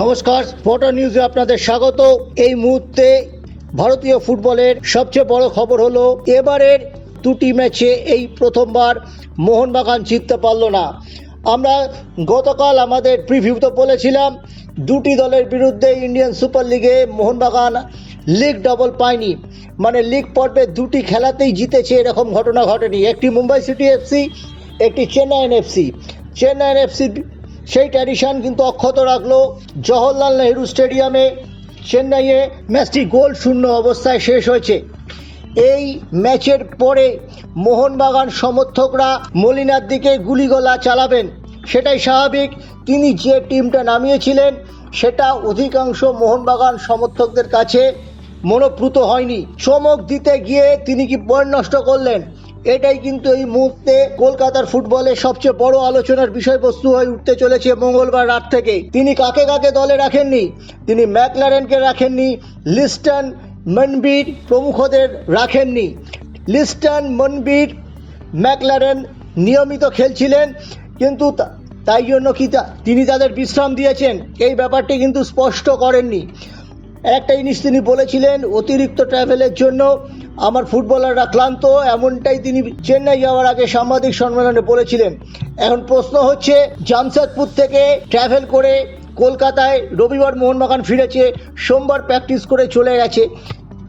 নমস্কার স্পটার নিউজে আপনাদের স্বাগত। এই মুহূর্তে ভারতীয় ফুটবলের সবচেয়ে বড় খবর হলো, এবারের দুটি ম্যাচে এই প্রথমবার মোহনবাগান জিততে পারল না। আমরা গতকাল আমাদের প্রিভিউতে বলেছিলাম, দুটি দলের বিরুদ্ধে ইন্ডিয়ান সুপার লিগে মোহনবাগান লিগ ডবল পায়নি। মানে লিগ পর্বে দুটি খেলাতেই জিতেছে এরকম ঘটনা ঘটেনি। একটি মুম্বাই সিটি এফসি একটি চেন্নাইন এফসি চেন্নাইন এফসি সেই ট্র্যাডিশন কিন্তু অক্ষত রাখল জওহরলাল নেহরু স্টেডিয়ামে। চেন্নাইয়ে ম্যাচটি গোল শূন্য অবস্থায় শেষ হয়েছে। এই ম্যাচের পরে মোহনবাগান সমর্থকরা মলিনার দিকে গুলিগোলা চালাবেন। সেটাই স্বাভাবিক। তিনি যে টিমটা নামিয়েছিলেন, সেটা অধিকাংশ মোহনবাগান সমর্থকদের কাছে মনোপ্রুত হয়নি। চমক দিতে গিয়ে তিনি কি পয়েন্ট নষ্ট করলেন? এটাই কিন্তু এই মুহূর্তে কলকাতার ফুটবলের সবচেয়ে বড় আলোচনার বিষয়বস্তু হয়ে উঠতে চলেছে মঙ্গলবার রাত থেকে। তিনি কাকে কাকে দলে রাখেননি? তিনি ম্যাকলারেনকে রাখেননি, লিস্টন মনবীর প্রমুখদের রাখেননি। লিস্টন মনবীর, ম্যাকলারেন নিয়মিত খেলছিলেন, কিন্তু তাই জন্য কি তিনি তাদের বিশ্রাম দিয়েছেন? এই ব্যাপারটি কিন্তু স্পষ্ট করেননি। একটা জিনিস তিনি বলেছিলেন, অতিরিক্ত ট্রাভেলের জন্য আমার ফুটবলাররা ক্লান্ত, এমনটাই তিনি চেন্নাই যাওয়ার আগে সাংবাদিক সম্মেলনে বলেছিলেন। এখন প্রশ্ন হচ্ছে, জামশেদপুর থেকে ট্রাভেল করে কলকাতায় রবিবার মোহনবাগান ফিরেছে, সোমবার প্র্যাকটিস করে চলে গেছে।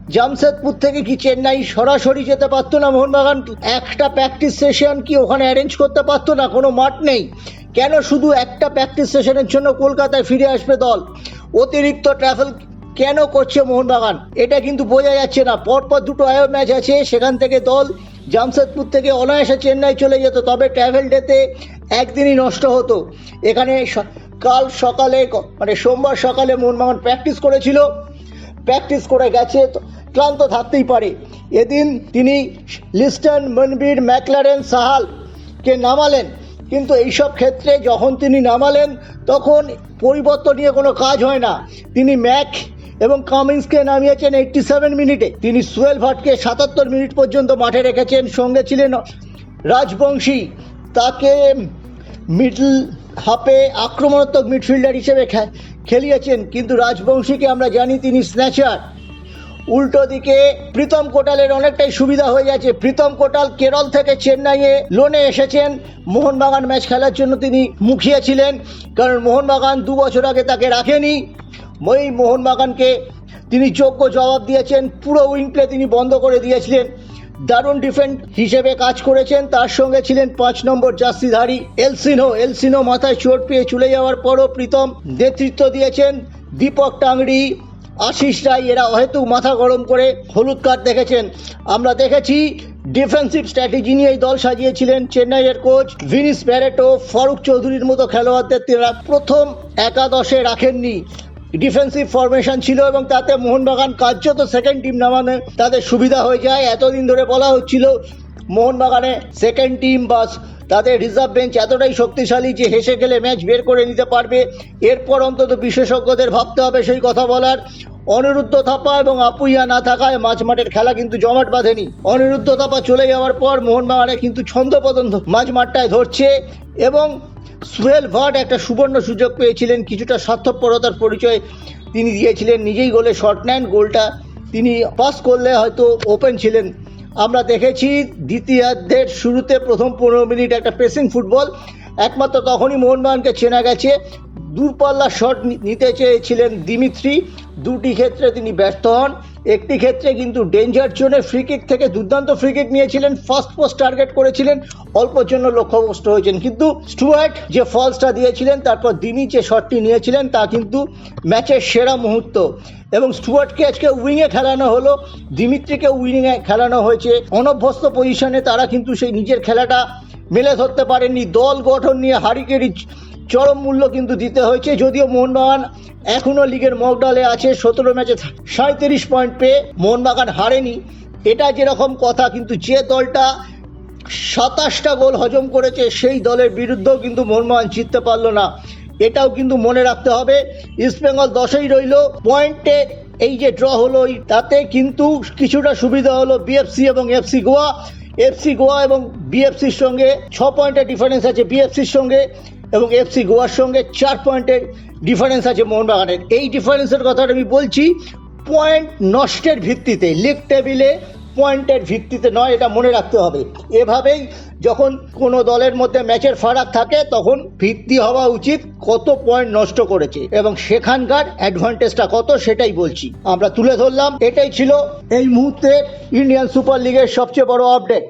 জামশেদপুর থেকে কি চেন্নাই সরাসরি যেতে পারতো না মোহনবাগান? একটা প্র্যাকটিস সেশন কি ওখানে অ্যারেঞ্জ করতে পারতো না? কোনো মাঠ নেই। কেন শুধু একটা প্র্যাকটিস সেশনের জন্য কলকাতায় ফিরে আসবে দল? অতিরিক্ত ট্রাভেল কেন করছে মোহনবাগান? এটা কিন্তু বোঝা যাচ্ছে না। পরপর দুটো আয়ো ম্যাচ আছে, সেখান থেকে দল জামশেদপুর থেকে অনায়াসে চেন্নাই চলে যেত, তবে ট্রাভেল ডেতে একদিনই নষ্ট হতো। এখানে কাল সকালে মানে সোমবার সকালে মোহনবাগান প্র্যাকটিস করেছিল। প্র্যাকটিস করে গেছে ক্লান্ত থাকতেই পারে। এদিন তিনি লিস্টন মনবীর, ম্যাকলারেন সাহালকে নামালেন। কিন্তু এইসব ক্ষেত্রে যখন তিনি নামালেন, তখন পরিবর্তন নিয়ে কোনো কাজ হয় না। তিনি ম্যাক এবং কামিংসকে নামিয়েছেন এইটটি সেভেন মিনিটে। তিনি সুয়েল ভাটকে সাতাত্তর মিনিট পর্যন্ত মাঠে রেখেছেন, সঙ্গে ছিলেন রাজবংশী। তাকে মিডল হাফে আক্রমণাত্মক মিডফিল্ডার হিসেবে খেলিয়েছেন, কিন্তু রাজবংশীকে আমরা জানি তিনি স্ন্যাচার উল্টো দিকে প্রীতম কোটালের অনেকটাই সুবিধা হয়ে যাচ্ছে প্রীতম কোটাল কেরল থেকে চেন্নাইয়ে লোনে এসেছেন। মোহনবাগান ম্যাচ খেলার জন্য তিনি মুখিয়ে ছিলেন, কারণ মোহনবাগান দু বছর আগে তাকে রাখেনি। ওই মোহনবাগানকে তিনি যোগ্য জবাব দিয়েছেন, পুরো উইং প্লে তিনি বন্ধ করে দিয়েছিলেন। দারুণ ডিফেন্ড হিসেবে কাজ করেছেন, তার সঙ্গে ছিলেন পাঁচ নম্বর জার্সিধারী এলসিনো। এলসিনো মাথায় চোট পেয়ে চলে যাওয়ার পরও প্রীতম নেতৃত্ব দিয়েছেন। দীপক টাংরি আশিস রায়, এরা হয়তো মাথা গরম করে হলুদ কার্ড দেখেছেন। আমরা দেখেছি ডিফেন্সিভ স্ট্র্যাটেজি নিয়ে এই দল সাজিয়েছিলেন চেন্নাইয়ের কোচ ভিনিস প্যারেটো, ফারুক চৌধুরীর মতো খেলোয়াড়দের তারা প্রথম একাদশে রাখেননি। ডিফেন্সিভ ফরমেশন ছিল এবং তাতে মোহনবাগান কার্যত সেকেন্ড টিম নামানো তাদের সুবিধা হয়ে যায়। এতদিন ধরে বলা হচ্ছিল মোহনবাগানে সেকেন্ড টিম বা তাদের রিজার্ভ বেঞ্চ এতটাই শক্তিশালী যে হেসে গেলে ম্যাচ বের করে নিতে পারবে। এরপর অন্তত বিশেষজ্ঞদের ভাবতে হবে সেই কথা বলার। অনিরুদ্ধ থাপা এবং আপুইয়া না থাকায় মাঝ মাঠের খেলা কিন্তু জমাট বাঁধেনি। অনিরুদ্ধ থাপা চলে যাওয়ার পর মোহনবাগানে কিন্তু ছন্দপতন মাঝ মাঠটায় ধরছে এবং সুহেল ভাট একটা সুবর্ণ সুযোগ পেয়েছিলেন, কিছুটা স্বার্থপরতার পরিচয় তিনি দিয়েছিলেন, নিজেই গোলে শট নেন, গোলটা তিনি পাস করলে হয়তো ওপেন ছিলেন। আমরা দেখেছি দ্বিতীয়ার্ধের শুরুতে প্রথম পনেরো মিনিট একটা প্রেসিং ফুটবল একমাত্র তখনই মোহনবাগানকে চেনা গেছে। দূরপাল্লা শট নিতে চেয়েছিলেন দিমিত্রি। দুটি ক্ষেত্রে তিনি ব্যর্থ হন। একটি ক্ষেত্রে কিন্তু ডেঞ্জার জোনে ফ্রি কিক থেকে দুর্দান্ত ফ্রি কিক নিয়েছিলেন ফার্স্ট পোস্ট টার্গেট করেছিলেন অল্পর জন্য লক্ষ্যভ্রষ্ট হয়েছেন। কিন্তু স্টুয়ার্ট যে ফলসটা দিয়েছিলেন, তারপর দিমি যে শটটি নিয়েছিলেন, তা কিন্তু ম্যাচের সেরা মুহূর্ত। এবং স্টুয়ার্টকে আজকে উইংয়ে খেলানো হলো। দিমিত্রিকে উইংয়ে খেলানো হয়েছে। অনভ্যস্ত পজিশনে তারা কিন্তু সেই নিজের খেলাটা মেলে ধরতে পারেননি। দল গঠন নিয়ে হারিকেরি চরম মূল্য কিন্তু দিতে হয়েছে, যদিও মোহনবাগান এখনও লিগের মগডালে আছে, সতেরো ম্যাচে সাঁত্রিশ পয়েন্ট পেয়ে মোহনবাগান হারেনি। এটা যেরকম কথা, কিন্তু যে দলটা সাতাশটা গোল হজম করেছে, সেই দলের বিরুদ্ধেও কিন্তু মোহনবাগান জিততে পারল না। এটাও কিন্তু মনে রাখতে হবে ইস্টবেঙ্গল দশেই রইল, পয়েন্টে এই যে ড্র হলো তাতে কিন্তু কিছুটা সুবিধা হলো বিএফসি এবং এফসি গোয়া। এফসি গোয়া এবং বিএফসির সঙ্গে ছ পয়েন্টের ডিফারেন্স আছে বিএফসির সঙ্গে এবং এফসি গোয়ার সঙ্গে চার পয়েন্টের ডিফারেন্স আছে মোহনবাগানের। এই ডিফারেন্সের কথাটা আমি বলছি পয়েন্ট নষ্টের ভিত্তিতে লিগ টেবিলে পয়েন্টের ভিত্তিতে নয়, এটা মনে রাখতে হবে। এভাবেই যখন কোনো দলের মধ্যে ম্যাচের ফারাক থাকে, তখন ভিত্তি হওয়া উচিত কত পয়েন্ট নষ্ট করেছে এবং সেখানকার অ্যাডভান্টেজটা কত, সেটাই বলছি। আমরা তুলে ধরলাম, এটাই ছিল এই মুহূর্তে ইন্ডিয়ান সুপার লিগের সবচেয়ে বড় আপডেট